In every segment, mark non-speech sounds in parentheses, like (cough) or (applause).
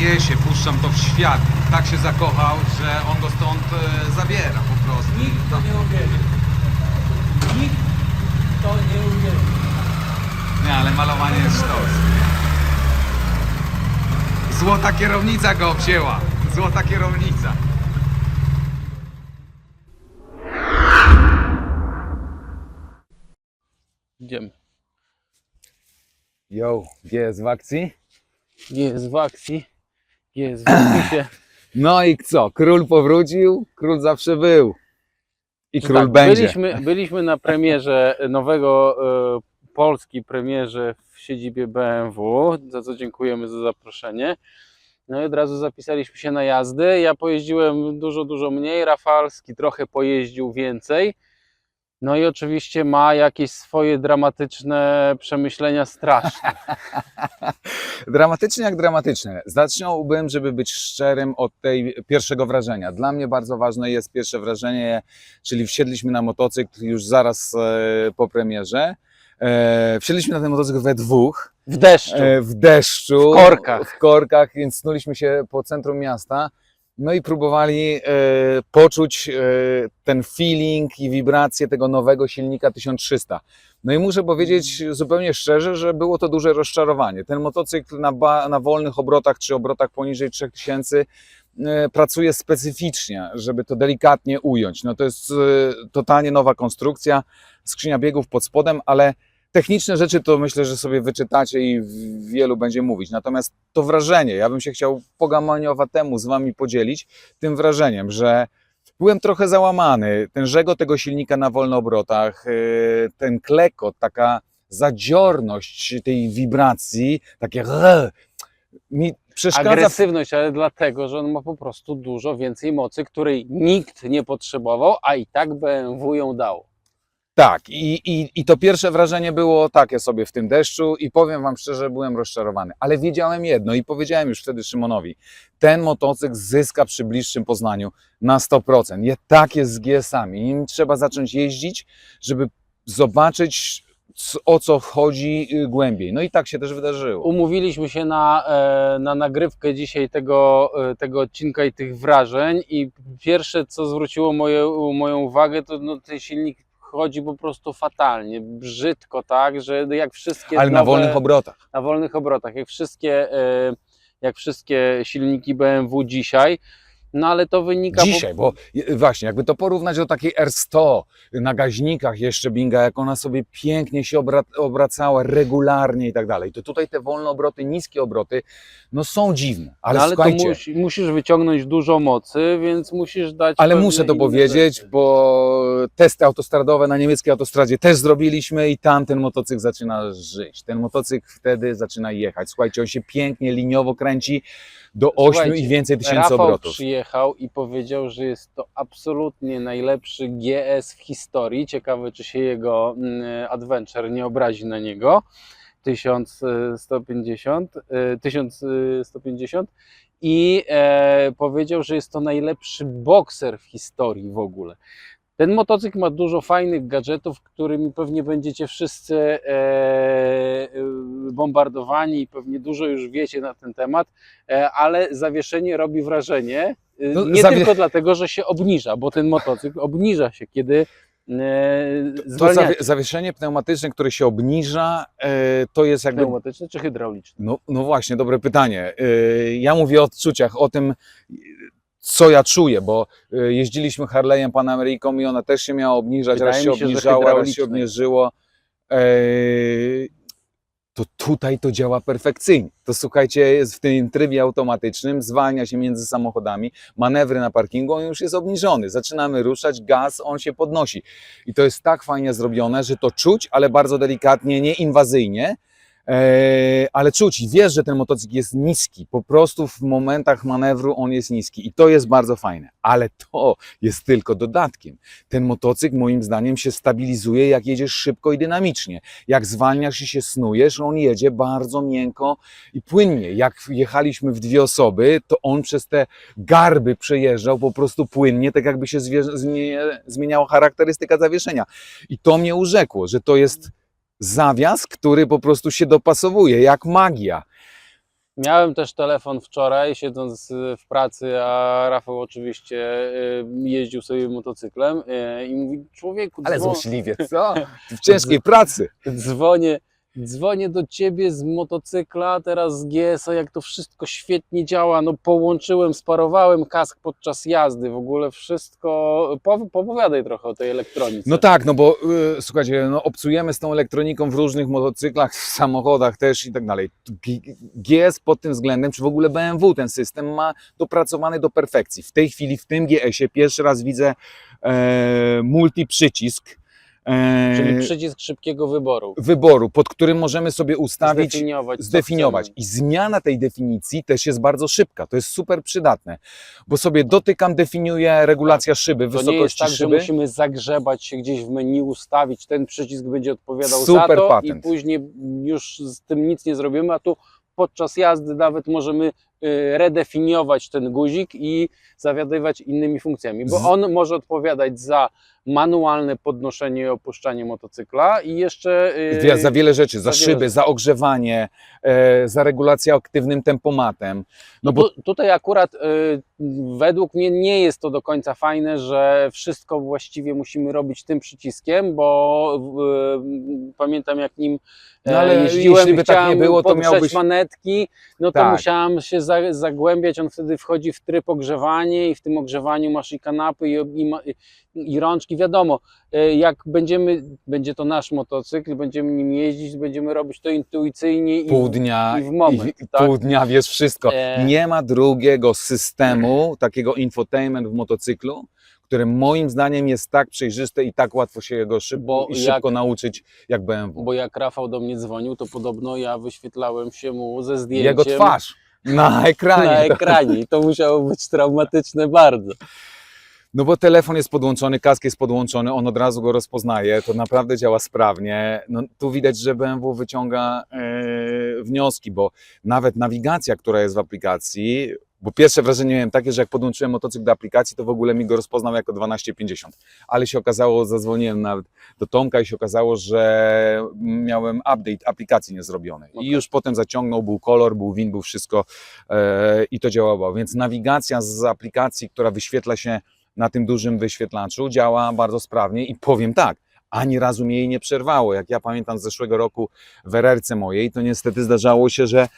się, puszczam to w świat. Tak się zakochał, że on go stąd e, zabiera po prostu. Nikt to nie uwierzy. Nikt to nie uwierzy. Nie, ale malowanie jest sztos. Złota kierownica go obcięła. Złota kierownica. Idziemy. Yo, jest w akcji? Jest w akcji. Jest w opisie. No i co? Król powrócił, król zawsze był. I król Tak, będzie. Byliśmy, byliśmy na premierze nowego e, Polski premierze w siedzibie BMW, za co dziękujemy za zaproszenie. No i od razu zapisaliśmy się na jazdy. Ja pojeździłem dużo, dużo mniej. Rafalski trochę pojeździł więcej. No i oczywiście ma jakieś swoje dramatyczne przemyślenia straszne. (laughs) Dramatycznie jak dramatyczne. Zacząłbym, żeby być szczerym, od tej pierwszego wrażenia. Dla mnie bardzo ważne jest pierwsze wrażenie, czyli wsiedliśmy na motocykl już zaraz e, po premierze. E, wsiedliśmy na ten motocykl we dwóch, W deszczu. e, w deszczu, W korkach. w korkach, więc snuliśmy się po centrum miasta. No i próbowali e, poczuć e, ten feeling i wibrację tego nowego silnika 1300. No i muszę powiedzieć zupełnie szczerze, że było to duże rozczarowanie. Ten motocykl na, na wolnych obrotach czy obrotach poniżej 3000 e, pracuje specyficznie, żeby to delikatnie ująć. No to jest totalnie nowa konstrukcja, skrzynia biegów pod spodem, ale techniczne rzeczy to myślę, że sobie wyczytacie i wielu będzie mówić. Natomiast to wrażenie, ja bym się chciał pogamaniowatemu z wami podzielić tym wrażeniem, że byłem trochę załamany. Ten żego tego silnika na wolnoobrotach, yy, ten klekot, taka zadziorność tej wibracji, takie mi przeszkadza Agresywność, ale dlatego, że on ma po prostu dużo więcej mocy, której nikt nie potrzebował, a i tak BMW ją dało. Tak, i, i, i to pierwsze wrażenie było takie sobie w tym deszczu i powiem Wam szczerze, byłem rozczarowany. Ale wiedziałem jedno i powiedziałem już wtedy Szymonowi, ten motocykl zyska przy bliższym poznaniu na 100%. Nie tak jest z GS-ami. Nim trzeba zacząć jeździć, żeby zobaczyć o co chodzi y, głębiej. No i tak się też wydarzyło. Umówiliśmy się na, e, na nagrywkę dzisiaj tego, e, tego odcinka i tych wrażeń i pierwsze, co zwróciło moje, moją uwagę, to no, ten silnik chodzi po prostu fatalnie, brzydko, tak, że jak wszystkie Ale na nowe- wolnych obrotach. na wolnych obrotach, jak wszystkie, e, jak wszystkie silniki BMW dzisiaj. No ale to wynika. Dzisiaj, bo je- właśnie, jakby to porównać do takiej R100 na gaźnikach jeszcze Binga, jak ona sobie pięknie się obra obracała regularnie i tak dalej, to tutaj te wolne obroty, niskie obroty, no są dziwne, ale, no, ale słuchajcie, musi, musisz wyciągnąć dużo mocy, więc musisz dać. ale muszę to powiedzieć, rzeczy. bo testy autostradowe na niemieckiej autostradzie też zrobiliśmy i tam ten motocykl zaczyna żyć. Ten motocykl wtedy zaczyna jechać. Słuchajcie, on się pięknie liniowo kręci do 8 Słuchajcie, i więcej tysięcy Rafał obrotów. Przyjechał i powiedział, że jest to absolutnie najlepszy GS w historii. Ciekawe, czy się jego mm, Adventure nie obrazi na niego. 1150, e, 1150 i e, powiedział, że jest to najlepszy bokser w historii w ogóle. Ten motocykl ma dużo fajnych gadżetów, którymi pewnie będziecie wszyscy e, e, bombardowani i pewnie dużo już wiecie na ten temat, e, ale zawieszenie robi wrażenie. E, No, nie zawie- tylko dlatego, że się obniża, bo ten motocykl obniża się, kiedy e, To zawie zawieszenie pneumatyczne, które się obniża, e, to jest jakby pneumatyczny czy hydrauliczny. No, no właśnie, dobre pytanie. Yy, Ja mówię o odczuciach, o tym, co ja czuję, bo jeździliśmy Harley'em Pan Ameryką i ona też się miała obniżać, Wydaje raz się się, obniżała, raz się obniżyło. To tutaj to działa perfekcyjnie. To słuchajcie, jest w tym trybie automatycznym, zwalnia się między samochodami, manewry na parkingu, on już jest obniżony. Zaczynamy ruszać, gaz, on się podnosi. I to jest tak fajnie zrobione, że to czuć, ale bardzo delikatnie, nieinwazyjnie. Eee, ale czuć i wiesz, że ten motocykl jest niski. Po prostu w momentach manewru on jest niski i to jest bardzo fajne. Ale to jest tylko dodatkiem. Ten motocykl moim zdaniem się stabilizuje, jak jedziesz szybko i dynamicznie. Jak zwalniasz i się snujesz, on jedzie bardzo miękko i płynnie. Jak jechaliśmy w dwie osoby, to on przez te garby przejeżdżał po prostu płynnie, tak jakby się zmieniała charakterystyka zawieszenia. I to mnie urzekło, że to jest zawias, który po prostu się dopasowuje, jak magia. Miałem też telefon wczoraj, siedząc w pracy, a Rafał oczywiście y, jeździł sobie motocyklem y, i mówi, człowieku, Ale dzwo- złośliwie, co? (laughs) W ciężkiej pracy. dzwonię, dzwonię do ciebie z motocykla, teraz z GS-a, jak to wszystko świetnie działa, no połączyłem, sparowałem kask podczas jazdy, w ogóle wszystko, po, opowiadaj trochę o tej elektronice. No tak, no bo y, słuchajcie, no obcujemy z tą elektroniką w różnych motocyklach, w samochodach też i tak dalej. GS pod tym względem, czy w ogóle BMW ten system ma dopracowany do perfekcji. W tej chwili w tym GS-ie pierwszy raz widzę e, multi przycisk. E, Czyli przycisk szybkiego wyboru. wyboru, pod którym możemy sobie ustawić Zdefiniować. zdefiniować. I zmiana tej definicji też jest bardzo szybka. To jest super przydatne, bo sobie dotykam, definiuję regulacja szyby, To nie jest wysokości tak, że szyby. musimy zagrzebać się gdzieś w meni, ustawić, ten przycisk będzie odpowiadał Super za to patent. i później już z tym nic nie zrobimy, a tu podczas jazdy nawet możemy redefiniować ten guzik i zawiadywać innymi funkcjami, bo on może odpowiadać za manualne podnoszenie i opuszczanie motocykla i jeszcze y, Wie- za wiele rzeczy, za, za szyby, rzeczy. za ogrzewanie, e, za regulację aktywnym tempomatem. No bo Tu, tutaj akurat y, według mnie nie jest to do końca fajne, że wszystko właściwie musimy robić tym przyciskiem, bo y, pamiętam jak nim e, No ale jeździłem jeśli by tak nie było, to miałbyś- manetki, no to Tak. musiałem się za, zagłębiać, on wtedy wchodzi w tryb ogrzewanie i w tym ogrzewaniu masz i kanapy i, i, i, rączki, wiadomo, e, jak będziemy, będzie to nasz motocykl, będziemy nim jeździć, będziemy robić to intuicyjnie i pół w- dnia, i w moment, i, tak? pół dnia wiesz wszystko. E. Nie ma drugiego systemu, takiego infotainment w motocyklu, które moim zdaniem jest tak przejrzyste i tak łatwo się jego szybko, i jak- szybko nauczyć jak BMW. Bo jak Rafał do mnie dzwonił, to podobno ja wyświetlałem się mu ze zdjęciem Jego twarz (laughs) na ekranie. na ekranie i to musiało być traumatyczne bardzo. No bo telefon jest podłączony, kask jest podłączony, on od razu go rozpoznaje, to naprawdę działa sprawnie. No, tu widać, że BMW wyciąga e, wnioski, bo nawet nawigacja, która jest w aplikacji, bo pierwsze wrażenie miałem takie, że jak podłączyłem motocykl do aplikacji, to w ogóle mi go rozpoznał jako 1250. Ale się okazało, zadzwoniłem nawet do Tomka i się okazało, że miałem update aplikacji niezrobiony. Okej. I już potem zaciągnął, był kolor, był win, był wszystko e, i to działało. Więc nawigacja z aplikacji, która wyświetla się na tym dużym wyświetlaczu działa bardzo sprawnie i powiem tak, ani razu mnie jej nie przerwało. Jak ja pamiętam z zeszłego roku w RRC mojej, to niestety zdarzało się, że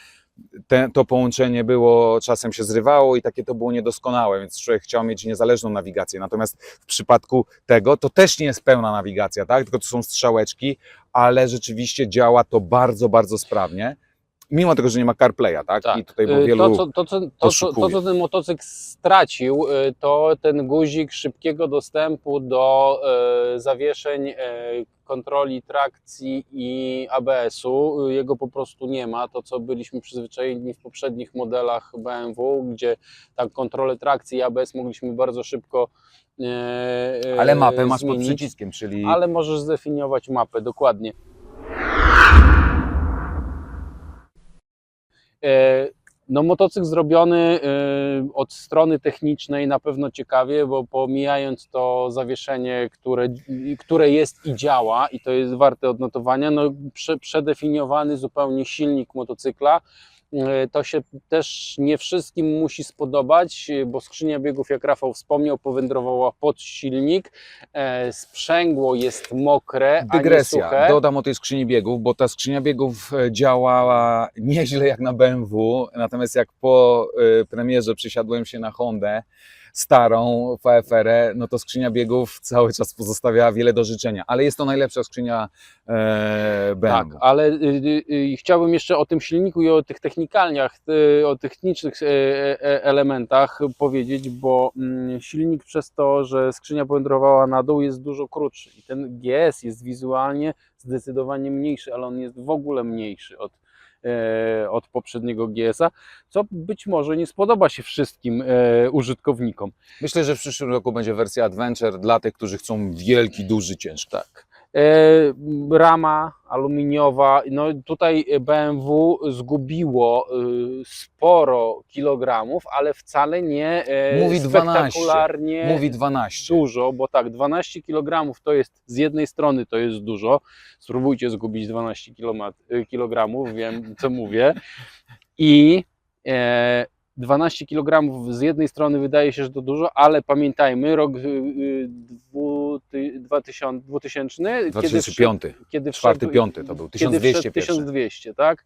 te, to połączenie było, czasem się zrywało i takie to było niedoskonałe, więc człowiek chciał mieć niezależną nawigację. Natomiast w przypadku tego to też nie jest pełna nawigacja, tak? tylko to są strzałeczki, ale rzeczywiście działa to bardzo, bardzo sprawnie. Mimo tego, że nie ma CarPlaya, tak? I tutaj było Y, wielu... to, co, to, co, to, to, co ten motocykl stracił, y, to ten guzik szybkiego dostępu do e, zawieszeń e, kontroli trakcji i ABS-u. Jego po prostu nie ma. To, co byliśmy przyzwyczajeni w poprzednich modelach BMW, gdzie tak kontrolę trakcji i ABS mogliśmy bardzo szybko e, e, Ale mapę masz pod zmienić. przyciskiem, czyli... ale możesz zdefiniować mapę dokładnie. No, motocykl zrobiony e, od strony technicznej na pewno ciekawie, bo pomijając to zawieszenie, które, które jest i działa, i to jest warte odnotowania, no, prze, przedefiniowany zupełnie silnik motocykla. E, To się też nie wszystkim musi spodobać, e, bo skrzynia biegów, jak Rafał wspomniał, powędrowała pod silnik. E, Sprzęgło jest mokre, a nie Dygresja. suche. Dodam o tej skrzyni biegów, bo ta skrzynia biegów działała nieźle jak na BMW, natomiast jak po premierze przysiadłem się na Hondę starą VFR, no to skrzynia biegów cały czas pozostawiała wiele do życzenia, ale jest to najlepsza skrzynia e, Tak, BMW. ale y, y, y, chciałbym jeszcze o tym silniku i o tych technikalniach, y, o technicznych y, y, elementach powiedzieć, bo mm, silnik przez to, że skrzynia powędrowała na dół jest dużo krótszy i ten GS jest wizualnie zdecydowanie mniejszy, ale on jest w ogóle mniejszy od, e, od poprzedniego GS-a, co być może nie spodoba się wszystkim e, użytkownikom. Myślę, że w przyszłym roku będzie wersja Adventure dla tych, którzy chcą wielki, duży, ciężki. Tak. E, Rama aluminiowa. No tutaj BMW zgubiło y, sporo kilogramów, ale wcale nie e, Mówi 12. spektakularnie Mówi 12. dużo, bo tak, 12 kg to jest z jednej strony to jest dużo. Spróbujcie zgubić 12 kiloma- y, kilogramów, wiem co mówię. I E, 12 kg z jednej strony wydaje się, że to dużo, ale pamiętajmy, rok y, y, dwu- ty- 2000, 2000 kiedy, 2005, wszedł- kiedy wszedł- piąty to był, kiedy 1200 wszedł pierwszy. 1200, tak?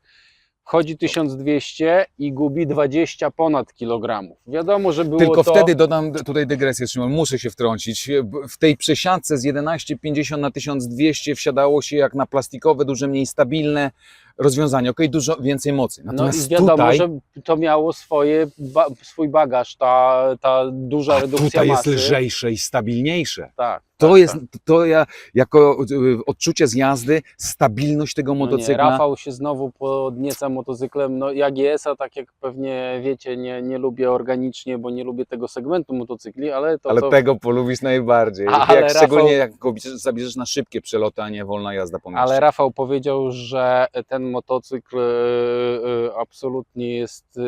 Wchodzi 1200 i gubi 20 ponad kilogramów. Wiadomo, że było Tylko to... wtedy dodam tutaj dygresję, Szymon, muszę się wtrącić. W tej przesiadce z 11,50 na 1200 wsiadało się jak na plastikowe, dużo mniej stabilne rozwiązanie. Okej, dużo więcej mocy. No Natomiast i wiadomo, tutaj, że to miało swoje, ba, swój bagaż, ta, ta duża a redukcja tutaj jest masy. lżejsze i stabilniejsze. Tak, To tak, jest, tak. to ja jako y, odczucie z jazdy, stabilność tego No nie, motocykla. Rafał się znowu podnieca motocyklem. No jak jest, a tak jak pewnie wiecie, nie, nie lubię organicznie, bo nie lubię tego segmentu motocykli, ale to, ale tego polubisz najbardziej. Ale jak, Rafał- Szczególnie jak go bierzesz- zabierzesz na szybkie przeloty, a nie wolna jazda po mieście. Ale Rafał powiedział, że ten motocykl e, e, absolutnie jest e,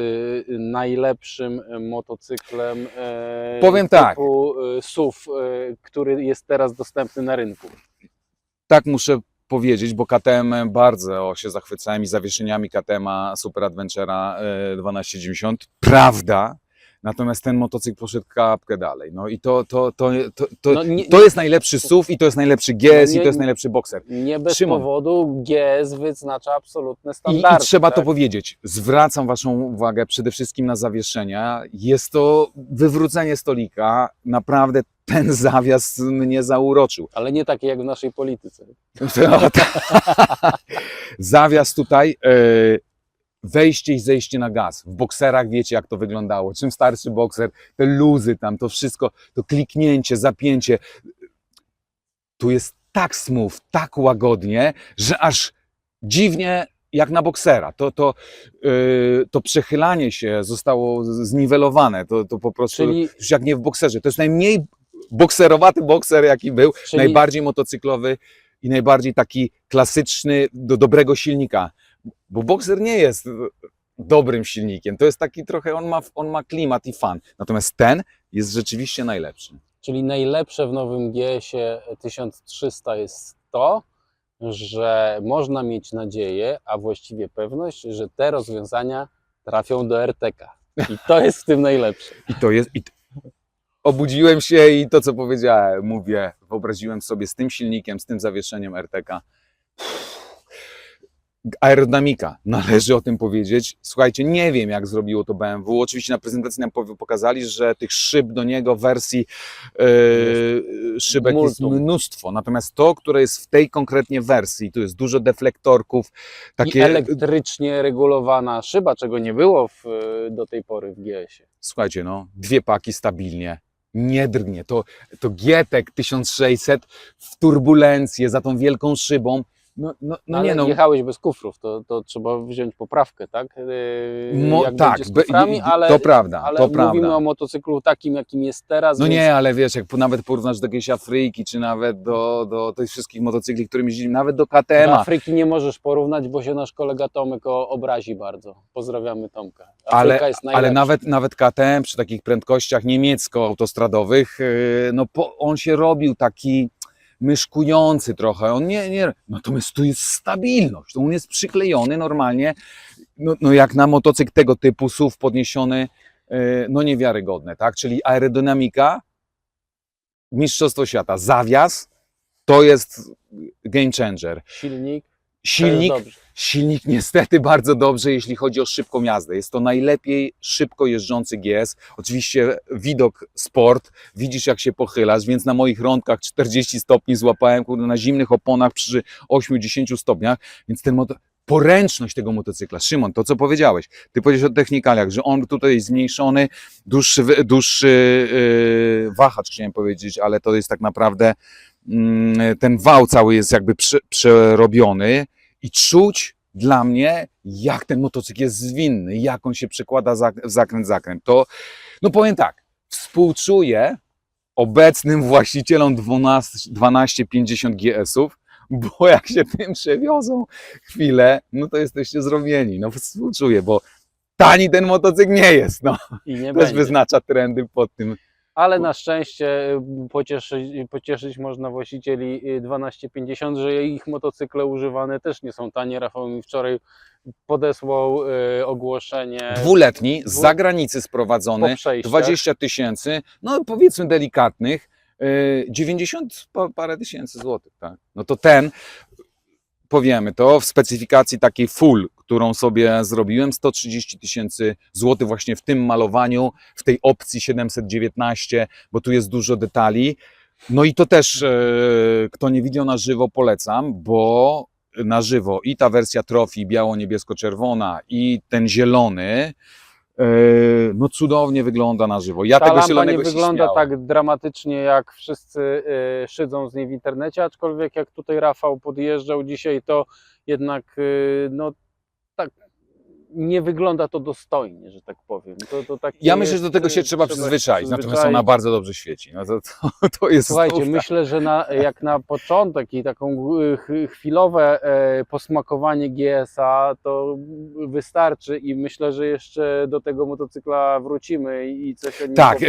najlepszym motocyklem e, Powiem tak. typu e, SUV, e, który jest teraz dostępny na rynku. tak muszę powiedzieć, bo KTM bardzo się zachwycałem i zawieszeniami KTM-a Super Adventure'a e, 1290. Prawda. Natomiast ten motocykl poszedł kapkę dalej. No i to, to, to, to, to, No nie- to jest najlepszy SUV i to jest najlepszy GS No i nie- to jest najlepszy bokser. Nie bez Szymon. powodu GS wyznacza absolutne I, standardy. I trzeba tak? to powiedzieć. Zwracam Waszą uwagę przede wszystkim na zawieszenia. Jest to wywrócenie stolika. Naprawdę ten (laughs) zawias mnie zauroczył. Ale nie takie jak w naszej polityce. (laughs) (laughs) Zawias tutaj, e, wejście i zejście na gaz. W bokserach wiecie, jak to wyglądało. Czym starszy bokser, te luzy tam, to wszystko, to kliknięcie, zapięcie. Tu jest tak smooth, tak łagodnie, że aż dziwnie jak na boksera. To, to, e, to przechylanie się zostało zniwelowane. To, to po prostu Czyli, już jak nie w bokserze. To jest najmniej bokserowaty bokser, jaki był czyli najbardziej motocyklowy i najbardziej taki klasyczny do dobrego silnika. Bo Boxer nie jest e, dobrym silnikiem. To jest taki trochę, on ma, on ma klimat i fan. Natomiast ten jest rzeczywiście najlepszy. Czyli najlepsze w nowym GS-ie 1300 jest to, że można mieć nadzieję, a właściwie pewność, że te rozwiązania trafią do RTK. I to (laughs) jest w tym najlepsze. I to jest. I Obudziłem się i to, co powiedziałem, mówię, wyobraziłem sobie z tym silnikiem, z tym zawieszeniem RTK. Aerodynamika, należy o tym powiedzieć. Słuchajcie, nie wiem jak zrobiło to BMW. Oczywiście na prezentacji nam pokazali, że tych szyb do niego wersji e, szybek jest multum. mnóstwo. Natomiast to, które jest w tej konkretnie wersji, tu jest dużo deflektorków, I takie elektrycznie regulowana szyba, czego nie było w, do tej pory w GS-ie. słuchajcie, no, dwie paki stabilnie, nie drgnie. To, to Gietek 1600 w turbulencję za tą wielką szybą. No, no, no nie no. jechałeś bez kufrów, to, to trzeba wziąć poprawkę, tak? Yy, Mo- jak tak, z kuframi, ale, to prawda, ale to mówimy prawda. o motocyklu takim, jakim jest teraz. No więc nie, ale wiesz, jak nawet porównasz do jakiejś Afryki, czy nawet do, do tych wszystkich motocykli, którymi jeździmy, nawet do Do KTM-a, Afryki nie możesz porównać, bo się nasz kolega Tomek obrazi bardzo. Pozdrawiamy Tomka. Afryka Ale- ale nawet, nawet KTM przy takich prędkościach niemiecko-autostradowych, yy, no po, on się robił taki myszkujący trochę, on nie, nie, natomiast tu jest stabilność, to on jest przyklejony normalnie, no, no jak na motocykl tego typu, SUV podniesiony, yy, no niewiarygodne, tak, czyli aerodynamika, mistrzostwo świata, zawias, to jest game changer. Silnik. Silnik. Silnik niestety (laughs) bardzo dobrze, jeśli chodzi o szybką jazdę. Jest to najlepiej szybko jeżdżący GS. Oczywiście widok sport, widzisz jak się pochylasz, więc na moich rąkach 40 stopni złapałem kurde, na zimnych oponach przy 8-10 stopniach, więc ten moto... poręczność tego motocykla. Szymon, to co powiedziałeś, ty powiedziałeś o technikaliach, że on tutaj jest zmniejszony, dłuższy, dłuższy yy, wahacz chciałem powiedzieć, ale to jest tak naprawdę mm, ten wał cały jest jakby prze, przerobiony i czuć dla mnie, jak ten motocykl jest zwinny, jak on się przekłada w zakręt, zakręt. To, no powiem tak, współczuję obecnym właścicielom 12, 1250 GS-ów, bo (laughs) jak się tym przewiozą chwilę, no to jesteście zrobieni. No współczuję, bo tani ten motocykl nie jest, no. I nie Też będzie. wyznacza trendy pod tym Ale na szczęście y, pocieszyć, pocieszyć można właścicieli y, 1250, że ich motocykle używane też nie są tanie. Rafał mi wczoraj podesłał y, ogłoszenie Dwuletni, z zagranicy sprowadzony, przejściach. 20 tysięcy, no powiedzmy delikatnych, yy, 90 pa- parę tysięcy złotych, tak? No to ten, powiemy to, w specyfikacji takiej full, którą sobie zrobiłem, 130 tysięcy złotych właśnie w tym malowaniu, w tej opcji 719, bo tu jest dużo detali. No i to też, e, kto nie widział na żywo, polecam, bo na żywo i ta wersja trofi biało-niebiesko-czerwona i ten zielony, no cudownie wygląda na żywo. Ja Ta tego lampa nie się wygląda śmiałem. tak dramatycznie, jak wszyscy y, szydzą z niej w internecie, aczkolwiek jak tutaj Rafał podjeżdżał dzisiaj, to jednak y, no nie wygląda to dostojnie, że tak powiem. To, to takie Ja myślę, że do jest, tego się y, trzeba się przyzwyczaić, natomiast przyzwyczaić. ona bardzo dobrze świeci. No to, to, (laughs) to jest Słuchajcie, myślę, że na, jak na początek i taką ch- chwilowe e, posmakowanie GS-a to wystarczy i myślę, że jeszcze do tego motocykla wrócimy i coś o nim Tak, e,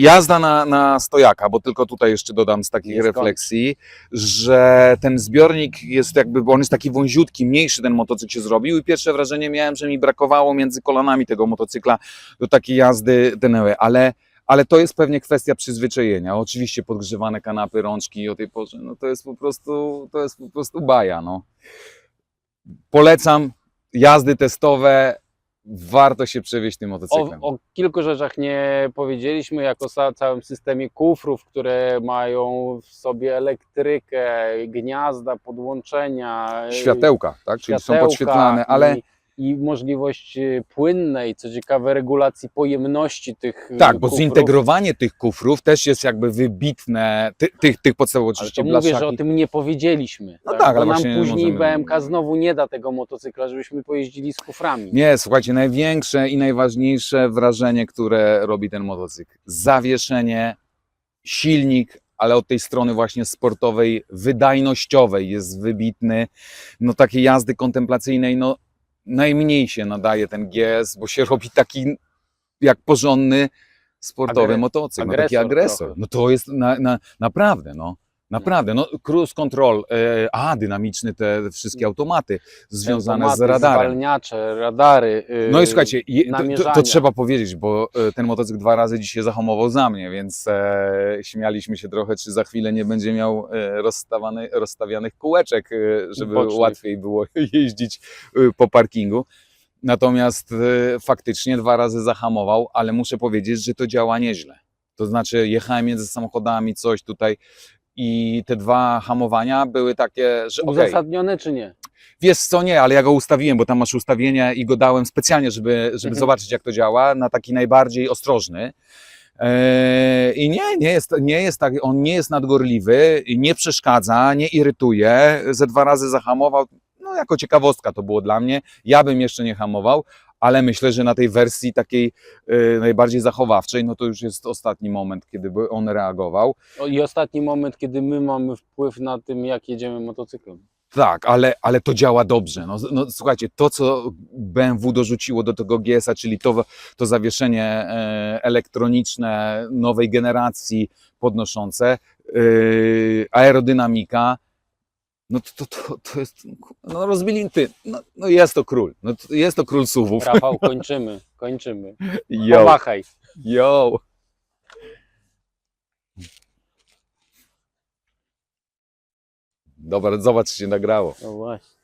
jazda na, na stojaka, bo tylko tutaj jeszcze dodam z takich Nie refleksji, że ten zbiornik jest jakby, bo on jest taki wąziutki, mniejszy ten motocykl się zrobił i pierwsze wrażenie miałem, że mi brakowało między kolanami tego motocykla do takiej jazdy Deneue, ale, ale to jest pewnie kwestia przyzwyczajenia. Oczywiście podgrzewane kanapy, rączki o tej porze, no to jest po prostu, to jest po prostu baja, no. Polecam jazdy testowe, warto się przewieźć tym motocyklem. O, o kilku rzeczach nie powiedzieliśmy, jak o całym systemie kufrów, które mają w sobie elektrykę, gniazda, podłączenia, y, Światełka, tak? Czyli są światełka podświetlane, ale I, i możliwość y, płynnej, co ciekawe, regulacji pojemności tych y, tak, bo kufrów. zintegrowanie tych kufrów też jest jakby wybitne, ty, tych, tych podstawowych Ale oczywiście mówię, że o blaszaki. tym nie powiedzieliśmy. No tak, ale bo nam później możemy- BMK znowu nie da tego motocykla, żebyśmy pojeździli z kuframi. Nie, słuchajcie, największe i najważniejsze wrażenie, które robi ten motocykl. Zawieszenie, silnik, ale od tej strony właśnie sportowej, wydajnościowej jest wybitny. No takiej jazdy kontemplacyjnej, no najmniej się nadaje ten GS, bo się robi taki jak porządny sportowy Agre- motocykl, no taki agresor agresor. trochę. No to jest na, na, naprawdę, no. Naprawdę, no cruise control, e, a dynamiczny te wszystkie automaty związane z Automaty, radarem. Zwalniacze, radary. y, No i słuchajcie, je- to, to, namierzania. to trzeba powiedzieć, bo e, ten motocykl dwa razy dzisiaj zahamował za mnie, więc e, śmialiśmy się trochę, czy za chwilę nie będzie miał e, rozstawany, rozstawianych kółeczek, e, żeby Bocznych. łatwiej było (laughs) jeździć e, po parkingu. Natomiast e, faktycznie dwa razy zahamował, ale muszę powiedzieć, że to działa nieźle. To znaczy jechałem między samochodami, coś tutaj i te dwa hamowania były takie, że okej, Uzasadnione czy nie? Wiesz co, nie, ale ja go ustawiłem, bo tam masz ustawienia i go dałem specjalnie, żeby, żeby Mhm. (laughs) zobaczyć jak to działa, na taki najbardziej ostrożny. Eee, I nie, nie jest, nie jest tak, on nie jest nadgorliwy, nie przeszkadza, nie irytuje. Ze dwa razy zahamował, no jako ciekawostka to było dla mnie. Ja bym jeszcze nie hamował, ale myślę, że na tej wersji takiej e, najbardziej zachowawczej, no to już jest ostatni moment, kiedy by on reagował. O, I ostatni moment, kiedy my mamy wpływ na tym, jak jedziemy motocyklem. Tak, ale, ale to działa dobrze. No, no, słuchajcie, to co BMW dorzuciło do tego GS-a, czyli to, to zawieszenie e, elektroniczne nowej generacji podnoszące, e, aerodynamika, no to, to, to, jest, no rozbili, ty, no, no jest to król, no to jest to król suwów. Rafał, (laughs) kończymy, kończymy. Yo, Pomachaj. yo. Dobra, zobacz, się nagrało. No właśnie.